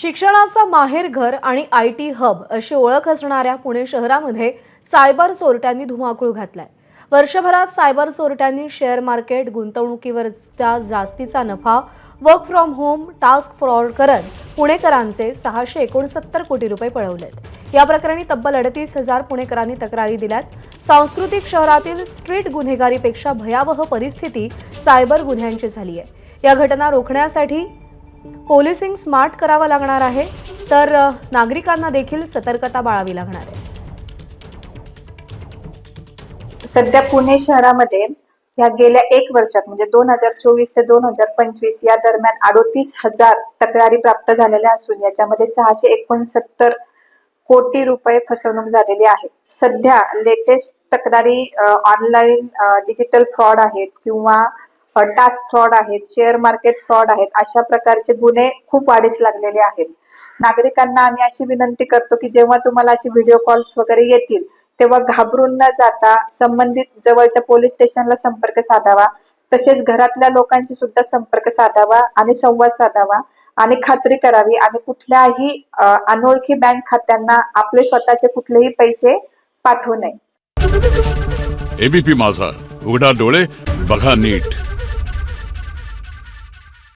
शिक्षणाचा माहेरघर आणि आय टी हब अशी ओळख असणाऱ्या पुणे शहरामध्ये सायबर चोरट्यांनी धुमाकूळ घातलाय. वर्षभरात सायबर चोरट्यांनी शेअर मार्केट गुंतवणुकीवरचा जास्तीचा नफा work from home task fraud करत पुणेकरांचे सहाशे एकोणसत्तर कोटी रुपये पळवलेत. या प्रकरणी तब्बल अडतीस हजार पुणेकरांनी तक्रारी दिल्यात. सांस्कृतिक शहरातील स्ट्रीट गुन्हेगारीपेक्षा भयावह परिस्थिती सायबर गुन्ह्यांची झाली आहे या घटना रोखण्यासाठी पोलिसिंग स्मार्ट करावं लागणार आहे तर नागरिकांना देखील सतर्कता बाळावी लागणार आहे. सध्या पुणे शहरामध्ये या गेल्या एक वर्षात म्हणजे दोन हजार चोवीस ते दोन हजार पंचवीस या दरम्यान अडोतीस हजार तक्रारी प्राप्त झालेल्या असून याच्यामध्ये सहाशे एकोणसत्तर कोटी रुपये फसवणूक झालेली आहे. सध्या लेटेस्ट तक्रारी ऑनलाईन डिजिटल फ्रॉड आहेत किंवा टास्क फ्रॉड आहेत शेअर मार्केट फ्रॉड आहेत अशा प्रकारचे गुन्हे खूप वाढीस लागलेले आहेत. नागरिकांना आम्ही अशी विनंती करतो की जेव्हा तुम्हाला अशी व्हिडिओ कॉल्स वगैरे येतील तेव्हा घाबरून न जाता संबंधित जवळच्या पोलीस स्टेशनला संपर्क साधावा. तसेच घरातल्या लोकांशी सुद्धा संपर्क साधावा आणि संवाद साधावा आणि खात्री करावी. आणि कुठल्याही अनोळखी बँक खात्यांना आपले स्वतःचे कुठलेही पैसे पाठवू नये. एबीपी माझा. उघडा डोळे बघा नीट.